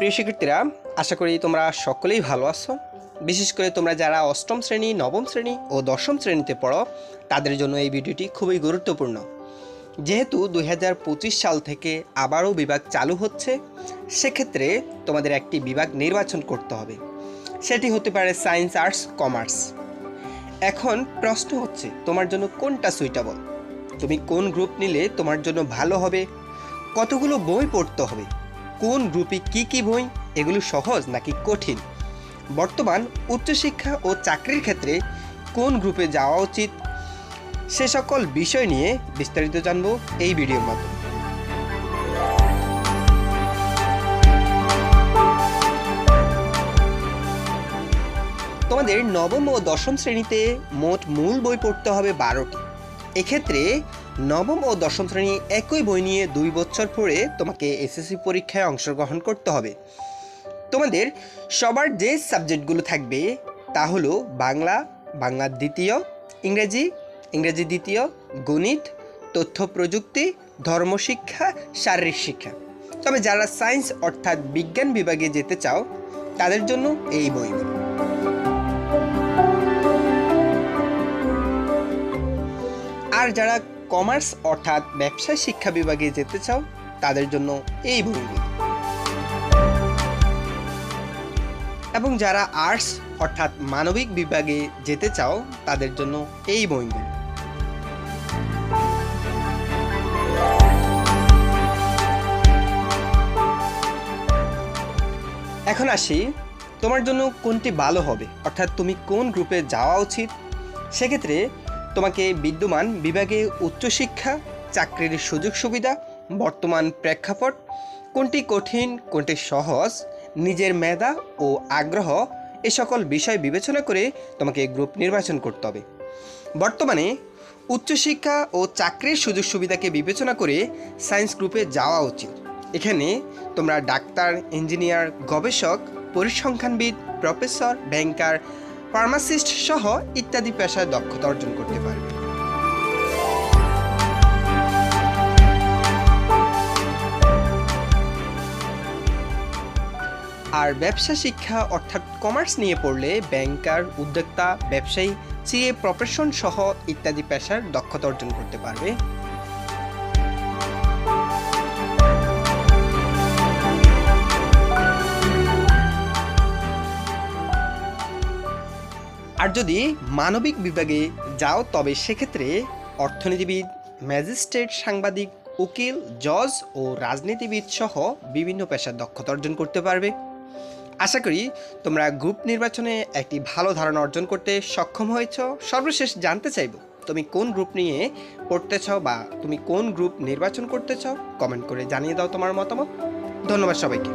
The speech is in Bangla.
প্রিয় শিক্ষার্থীরা, আশা করি তোমরা সকলেই ভালো আছো। বিশেষ করে তোমরা যারা অষ্টম শ্রেণি, নবম শ্রেণি ও দশম শ্রেণীতে পড়ো, তাদের জন্য এই ভিডিওটি খুবই গুরুত্বপূর্ণ। যেহেতু দু হাজার পঁচিশ সাল থেকে আবারও বিভাগ চালু হচ্ছে, সেক্ষেত্রে তোমাদের একটি বিভাগ নির্বাচন করতে হবে। সেটি হতে পারে সায়েন্স, আর্টস, কমার্স। এখন প্রশ্ন হচ্ছে, তোমার জন্য কোনটা সুইটেবল তুমি কোন গ্রুপ নিলে তোমার জন্য ভালো হবে? কতগুলো বই পড়তে হবে? কোন গ্রুপে কি কি বই, এগুলো সহজ নাকি কঠিন? বর্তমান উচ্চশিক্ষা ও চাকরির ক্ষেত্রে কোন গ্রুপে যাওয়া উচিত, সে সকল বিষয় নিয়ে বিস্তারিত জানব এই ভিডিওর মাধ্যমে। তোমাদের নবম ও দশম শ্রেণীতে মোট মূল বই পড়তে হবে বারোটি। এক্ষেত্রে নবম ও দশম শ্রেণি একই বই নিয়ে দুই বছর পরে তোমাকে এসএসসি পরীক্ষায় অংশগ্রহণ করতে হবে। তোমাদের সবার যে সাবজেক্টগুলো থাকবে তা হলো বাংলা বাংলা দ্বিতীয়, ইংরেজি ইংরেজি দ্বিতীয়, গণিত, তথ্য প্রযুক্তি ধর্মশিক্ষা শারীরিক শিক্ষা। তবে যারা সায়েন্স অর্থাৎ বিজ্ঞান বিভাগে যেতে চাও, তাদের জন্য এই বইগুলো আর যারা কমার্স অর্থাৎ ব্যবসায় শিক্ষা বিভাগে যেতে চাও, তাদের জন্য এই বইগুলি এবং যারা আর্টস অর্থাৎ মানবিক বিভাগে যেতে চাও, তাদের জন্য এই বইগুলি এখন আসি, তোমার জন্য কোনটি ভালো হবে? অর্থাৎ তুমি কোন গ্রুপে যাওয়া উচিত? সেক্ষেত্রে তোমাকে বিদ্যমান বিভাগে উচ্চশিক্ষা, চাকরির সুযোগ সুবিধা, বর্তমান প্রেক্ষাপট, কোনটি কঠিন, কোনটি সহজ, নিজের মেধা ও আগ্রহ, এ সকল বিষয় বিবেচনা করে তোমাকে গ্রুপ নির্বাচন করতে হবে। বর্তমানে উচ্চশিক্ষা ও চাকরির সুযোগ সুবিধাকে বিবেচনা করে সায়েন্স গ্রুপে যাওয়া উচিত। এখানে তোমরা ডাক্তার, ইঞ্জিনিয়ার, গবেষক, পরিসংখ্যানবিদ, প্রফেসর, ব্যাংকার ফার্মাসিস্ট সহ ইত্যাদি পেশায় দক্ষতা অর্জন করতে পারবে। আর ব্যবসা শিক্ষা অর্থাৎ কমার্স নিয়ে পড়লে ব্যাংকার, উদ্যোক্তা, ব্যবসায়ী, সিএ, প্রফেশন সহ ইত্যাদি পেশার দক্ষতা অর্জন করতে পারবে। আর যদি মানবিক বিভাগে যাও, তবে সেক্ষেত্রে অর্থনীতিবিদ, ম্যাজিস্ট্রেট সাংবাদিক, উকিল, জজ ও রাজনীতিবিদ সহ বিভিন্ন পেশার দক্ষতা অর্জন করতে পারবে। আশা করি তোমরা গ্রুপ নির্বাচনে একটি ভালো ধারণা অর্জন করতে সক্ষম হয়েছ। সর্বশেষ জানতে চাইব, তুমি কোন গ্রুপ নিয়ে পড়তে চাও বা তুমি কোন গ্রুপ নির্বাচন করতে চাও? কমেন্ট করে জানিয়ে দাও তোমার মতামত। ধন্যবাদ সবাইকে।